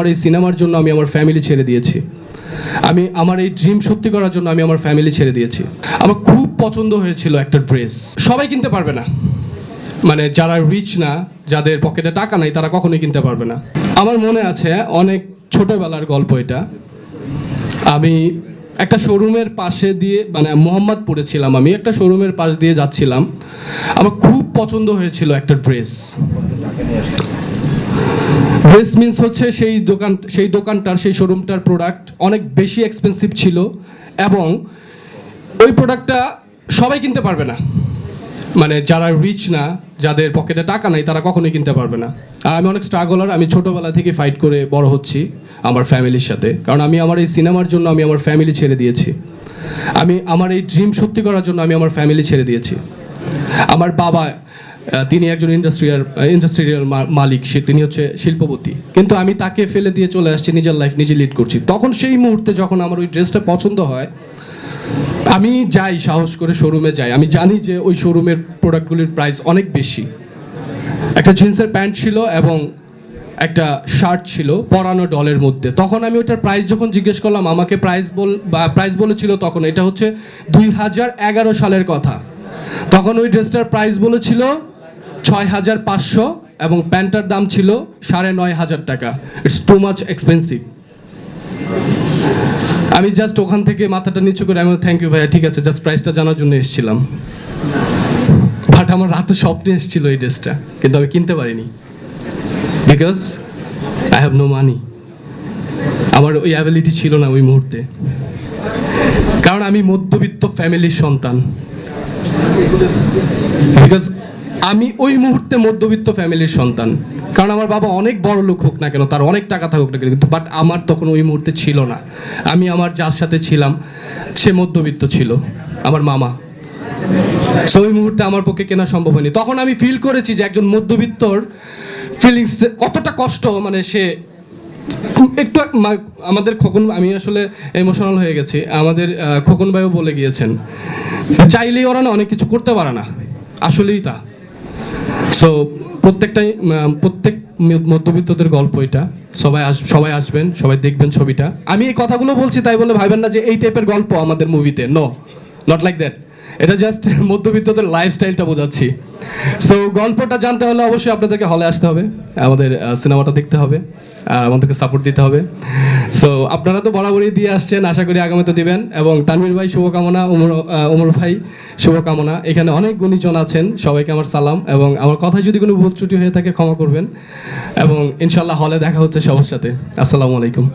আমার এই সিনেমার জন্য আমি আমার ফ্যামিলি ছেড়ে দিয়েছি। আমি আমার এই ড্রিম সত্যি করার জন্য আমি আমার ফ্যামিলি ছেড়ে দিয়েছি। আমার খুব পছন্দ হয়েছিল একটা ড্রেস সবাই কিনতে পারবে না। মানে যারা রিচ না, যাদের পকেটে টাকা নাই, তারা কখনোই কিনতে পারবে না। আমার মনে আছে অনেক ছোটবেলার গল্প এটা। আমি একটা শোরুমের পাশে দিয়ে মানে মোহাম্মদপুরে ছিলাম আমি, একটা শোরুমের পাশ দিয়ে যাচ্ছিলাম। আমার খুব পছন্দ হয়েছিল একটা ড্রেস ড্রেস মিন্স হচ্ছে সেই দোকান, সেই দোকানটার, সেই শোরুমটার প্রোডাক্ট অনেক বেশি এক্সপেন্সিভ ছিল এবং ওই প্রোডাক্টটা সবাই কিনতে পারবে না। মানে যারা রিচ না, যাদের পকেটে টাকা নাই, তারা কখনোই কিনতে পারবে না। আর আমি অনেক স্ট্রাগলার আমি ছোটোবেলা থেকে ফাইট করে বড় হচ্ছি আমার ফ্যামিলির সাথে। কারণ আমি আমার এই সিনেমার জন্য আমি আমার ফ্যামিলি ছেড়ে দিয়েছি। আমি, আমার এই ড্রিম সত্যি করার জন্য আমি আমার ফ্যামিলি ছেড়ে দিয়েছি। আমার বাবা তিনি একজন ইন্ডাস্ট্রিয়াল ইন্ডাস্ট্রিয়াল মালিক, সে তিনি হচ্ছে শিল্পপতি। কিন্তু আমি তাকে ফেলে দিয়ে চলে আসছি, নিজের লাইফ নিজে লিড করছি। তখন সেই মুহূর্তে যখন আমার ওই ড্রেসটা পছন্দ হয়, আমি যাই, সাহস করে শোরুমে যাই। আমি জানি যে ওই শোরুমের প্রোডাক্টগুলির প্রাইস অনেক বেশি। একটা জিন্সের প্যান্ট ছিল এবং একটা শার্ট ছিল পরানো ডলের মধ্যে। তখন আমি ওটার প্রাইস যখন জিজ্ঞেস করলাম, আমাকে প্রাইস বল, বা প্রাইস বলেছিল তখন, এটা হচ্ছে দুই হাজার এগারো সালের কথা। তখন ওই ড্রেসটার প্রাইস বলেছিল ছয় হাজার পাঁচশো এবং প্যান্টটার দাম ছিল সাড়ে নয় হাজার টাকা। ইটস টু মাচ এক্সপেন্সিভ আমি জাস্ট ওখান থেকে মাথাটা নিচু করে আমি থ্যাংক ইউ ভাইয়া, ঠিক আছে জাস্ট প্রাইসটা জানার জন্য এসেছিলাম। বাট আমার রাতে স্বপ্নে এসেছিল এই ড্রেসটা, কিন্তু আমি কিনতে পারিনি। Because I have no money আমার ওই অ্যাবিলিটি ছিল না ওই মুহূর্তে। কারণ আমি মধ্যবিত্ত ফ্যামিলির সন্তান। বিকজ আমি ওই মুহূর্তে মধ্যবিত্ত ফ্যামিলির সন্তান। কারণ আমার বাবা অনেক বড় লোক হোক না কেন, তার অনেক টাকা থাকুক না কেন, কিন্তু বাট আমার তখন ওই মুহূর্তে ছিল না। আমি আমার যার সাথে ছিলাম, সে মধ্যবিত্ত ছিল, আমার মামা। ওই মুহূর্তে আমার পক্ষে কেনা সম্ভব হয়নি। তখন আমি ফিল করেছি যে একজন মধ্যবিত্তর ফিলিংস কতটা কষ্ট মানে সে একটু আমাদের খোকন, আমি আসলে ইমোশনাল হয়ে গেছি। আমাদের খোকন ভাইও বলে গিয়েছেন, চাইলেই ওরা না অনেক কিছু করতে পারে না। আসলেই তা। সো প্রত্যেকটাই প্রত্যেক মধ্যবিত্তদের গল্প এটা। সবাই আস সবাই আসবেন, সবাই দেখবেন ছবিটা। আমি এই কথাগুলো বলছি তাই বলে ভাবেন না যে এই টাইপের গল্প আমাদের মুভিতে নো নট লাইক দ্যাট এটা জাস্ট মধ্যবিত্তদের লাইফস্টাইলটা বোঝাচ্ছি। সো গল্পটা জানতে হলে অবশ্যই আপনাদেরকে হলে আসতে হবে, আমাদের সিনেমাটা দেখতে হবে, আর আমাদেরকে সাপোর্ট দিতে হবে। সো আপনারা তো বরাবরই দিয়ে আসছেন, আশা করি আগামীতে দিবেন। এবং তানভীর ভাই, শুভকামনা ওমর ওমর ভাই, শুভকামনা। এখানে অনেক গুণীজন আছেন, সবাইকে আমার সালাম। এবং আমার কথায় যদি কোনো ভুল ত্রুটি হয়ে থাকে ক্ষমা করবেন। এবং ইনশাল্লাহ হলে দেখা হচ্ছে সবার সাথে। আসসালামু আলাইকুম।